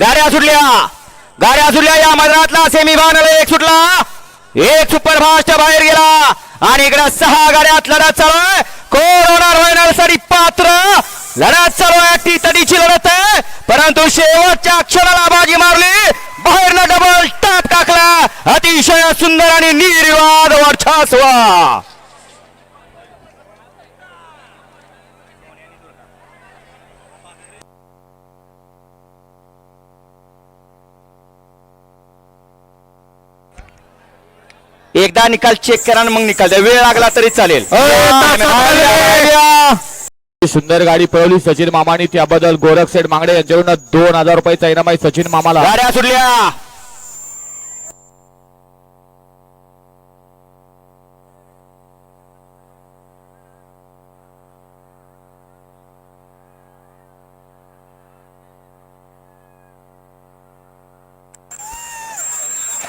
गाड्या सुटल्या. गाड्या सुटल्या. या मैदानातला सेमी फायनल एक सुटला. एक सुपर फास्ट बाहेर गेला. आणि इकडे सहा गाड्यात लढत चालू आहे. कोण होणार फायनलसाठी पात्र. लढत चालू आहे. टी तडीची लढत आहे. परंतु शेवटच्या क्षणाला बाजी मारली. बाहेरनं डबल टाप टाकला. अतिशय सुंदर आणि निर्वाद वर्चस्व. एकदा निकाल चेक करा आणि मग निकाल द्या. वेळ लागला तरी चालेल. सुंदर गाडी पळवली सचिन मामानी. त्याबद्दल गोरख सेठ मांगडे यांच्याकडून दोन हजार रुपयाचा इनाम आहे सचिन मामाला. गाड्या सुटल्या.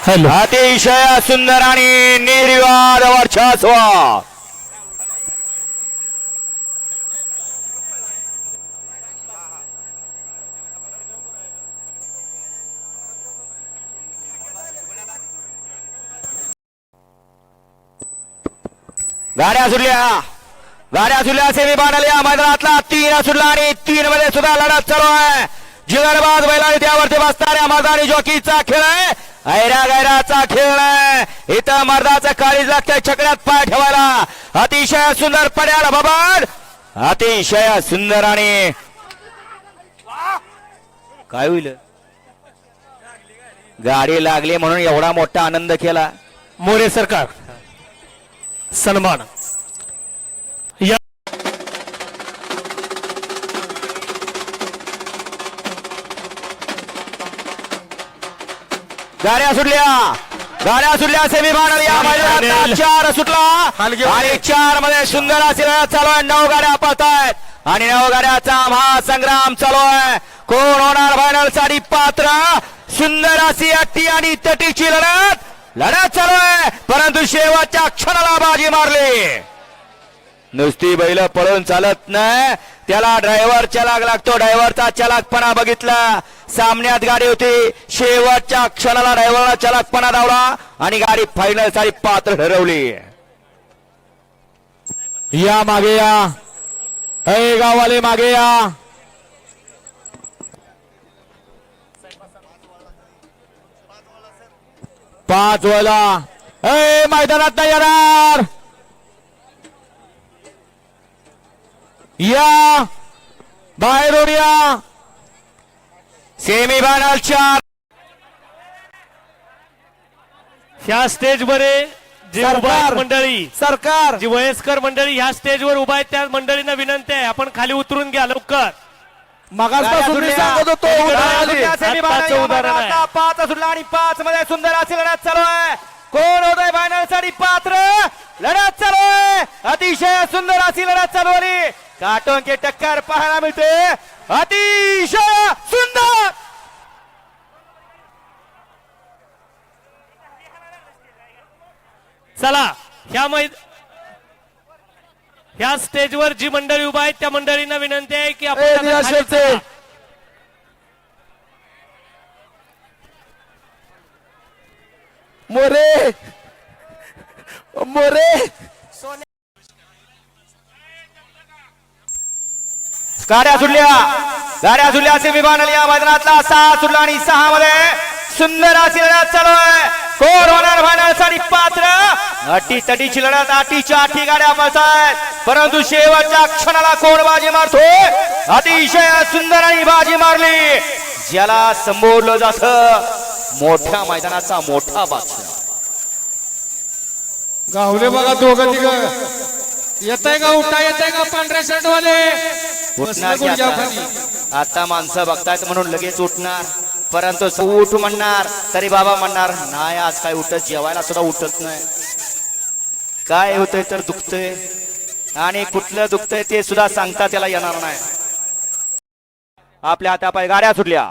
हॅलो. अतिशय सुंदर आणि निर्विवाद वर्चस्व. गाड्या सुटल्या. गाड्या सुटल्या सेमी बांधल्या मैदानातला तीन सुटला आणि तीन मध्ये सुद्धा लढत चालू आहे. जिगरबाज बैलाने त्यावरती बसणाऱ्या मैदानी जॉकीचा खेळ आहे. ऐरा गैराचा खेळ आहे. इथं मर्दाचा काळीज लागतंय छकड्यात पाय ठेवायला. अतिशय सुंदर पड्याला बाबा अतिशय सुंदर आणि काय होईल? गाडी लागली म्हणून एवढा मोठा आनंद केला. मोरे सरकार. सन्मान. गाड्या सुटल्या. गाड्या सुटल्या सेमी फायनल या मैदानात चार सुटला. आणि चारमध्ये सुंदर अशी लढत चालू आहे. नऊ गाड्या पळतायत. आणि नऊ गाड्याचा महासंग्राम चालू आहे. कोण होणार फायनलसाठी पात्र? सुंदर अशी अट्टी आणि तटीची लढत. लढत चालू आहे. परंतु शेवटच्या क्षणाला बाजी मारली. नुसती बैल पळून चालत नाही. त्याला ड्रायव्हर चलाक लागतो. ड्रायव्हरचा चलाकपणा बघितला. सामन्यात गाडी होती. शेवटच्या क्षणाला ड्रायव्हरला चलाकपणा धावला आणि गाडी फायनलसाठी पात्र ठरवली. या मागे या. अय गाववाले मागे या. पाच वेळा अय मैदानात नाही येणार. या. बाहेरून या. सेमी फायनल चार. ह्या स्टेजवर जे उभा आहेत मंडळी सरकार. जी वयस्कर मंडळी ह्या स्टेजवर उभा आहेत त्या मंडळींना विनंती आहे आपण खाली उतरून घ्या लवकर. मगासपासून मी सांगत होतो आत्ताचं उदाहरण आहे. पाच सुटला आणि पाच मध्ये सुंदर अशी लढत चालू आहे. कोण होतंय फायनलसाठी पात्र? लढत चालू आहे. अतिशय सुंदर अशी लढत चालू आली काटोंके टक्कर पाहायला मिळते. अतिशय सुंदर! चला ह्या मै ह्या स्टेजवर जी मंडळी उभा आहेत त्या मंडळींना विनंती आहे की आपण. मोरे! मोरे! गाड्या सुटल्या. गाड्या सुटल्या. सेमी फायनल या मैदानातला सहा सुटला आणि सहा मध्ये सुंदर अशी लढत चालू आहे. कोण होणार फायनल पात्र. अटी तटीची लढत आटीच्या आठी गाड्या बसत परंतु शेवटच्या क्षणाला कोण बाजी मारतोय अतिशय सुंदर आणि बाजी मारली. ज्याला संबोधलं जात मोठ्या मैदानाचा मोठा बादशाह. गावले बघा दोघं तिघ. येत आहे का उठा येत आहे का पांढऱ्या शर्ट वाले आता? माणसं बघतायत म्हणून लगेच उठणार. परंतु उठ म्हणणार तरी बाबा म्हणणार नाही आज काय उठत? जेवायला सुद्धा उठत नाही. काय होतंय तर दुखतंय. आणि कुठलं दुखतंय ते सुद्धा सांगता त्याला येणार नाही. आपल्या हातापाय गाड्या सुटल्या.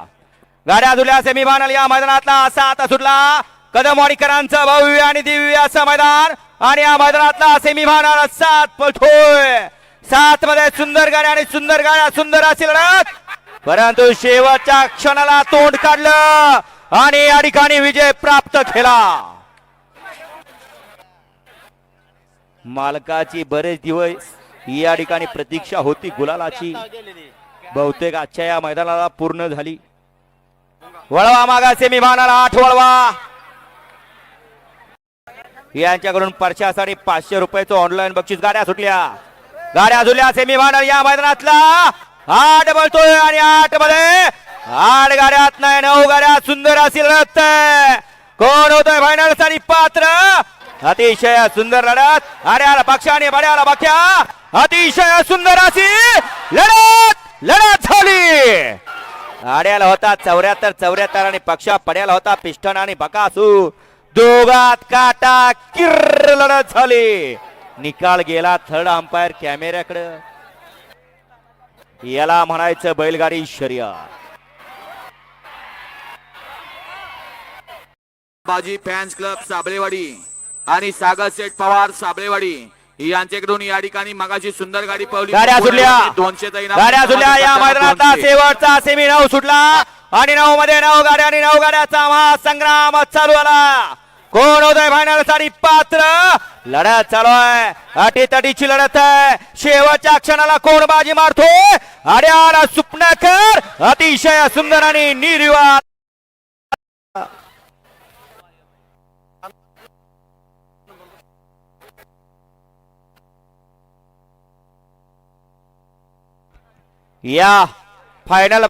गाड्या सुटल्या सेमी फायनल या मैदानातला असा आता सुटला. कदमवाडीकरांचं भव्य आणि दिव्य असं मैदान. आणि या मैदानातला सेमी फायनल सात पळतोय सात मध्ये सुंदर गाड्या आणि सुंदर गाड्या सुंदर असेल लढत. परंतु शेवटच्या क्षणाला तोंड काढलं आणि या ठिकाणी विजय प्राप्त केला. मालकाची बरेच दिवस या ठिकाणी प्रतीक्षा होती गुलालाची. बहुतेक आजच्या या मैदानाला पूर्ण झाली. वळवा मागा सेमी भानाला आठ वळवा. यांच्याकडून परशासाठी पाचशे रुपयाचं ऑनलाईन बक्षीस गाड्या सुटल्या. गाड्या सुटल्या सेमी फायनल या मैदानातला. आठ बोलतोय आणि आठमध्ये आठ गाड्यात नाही नऊ गाड्या सुंदर असेल रथ कोण होतोय फायनलसाठी पात्र? अतिशय सुंदर लढत. आड्याला पक्ष आणि बड्याला बख्या अतिशय सुंदर अशी लढत. लढत झाली. आड्याला होता चौऱ्याहत्तर चौऱ्याहत्तर आणि पक्षा पड्याला होता पिस्टन आणि बकासू. दोघात काटा किर्र लढत झाली. निकाल गेला थर्ड अंपायर कॅमेऱ्याकडे. याला म्हणायचं बैलगाडी शर्यत. बाजी फॅन्स क्लब साबळेवाडी आणि सागर सेठ पवार साबळेवाडी यांच्याकडून या ठिकाणी मगाची सुंदर गाडी पळवली गाड्या सुटल्या दोनशे गाड्या सुटल्या या मैदानाचा शेवटचा सेमी नऊ सुटला. आणि नऊ मध्ये नऊ गाड्या आणि नऊ गाड्याचा महासंग्राम चालू आला कोण होतोय फायनलसाठी पात्र? लढत चालू आहे. अटीतटीची लढत आहे. शेवटच्या क्षणाला कोण बाजी मारतोय अड्याला सुपनाकर. अतिशय सुंदर आणि निर्विवाद. या फायनल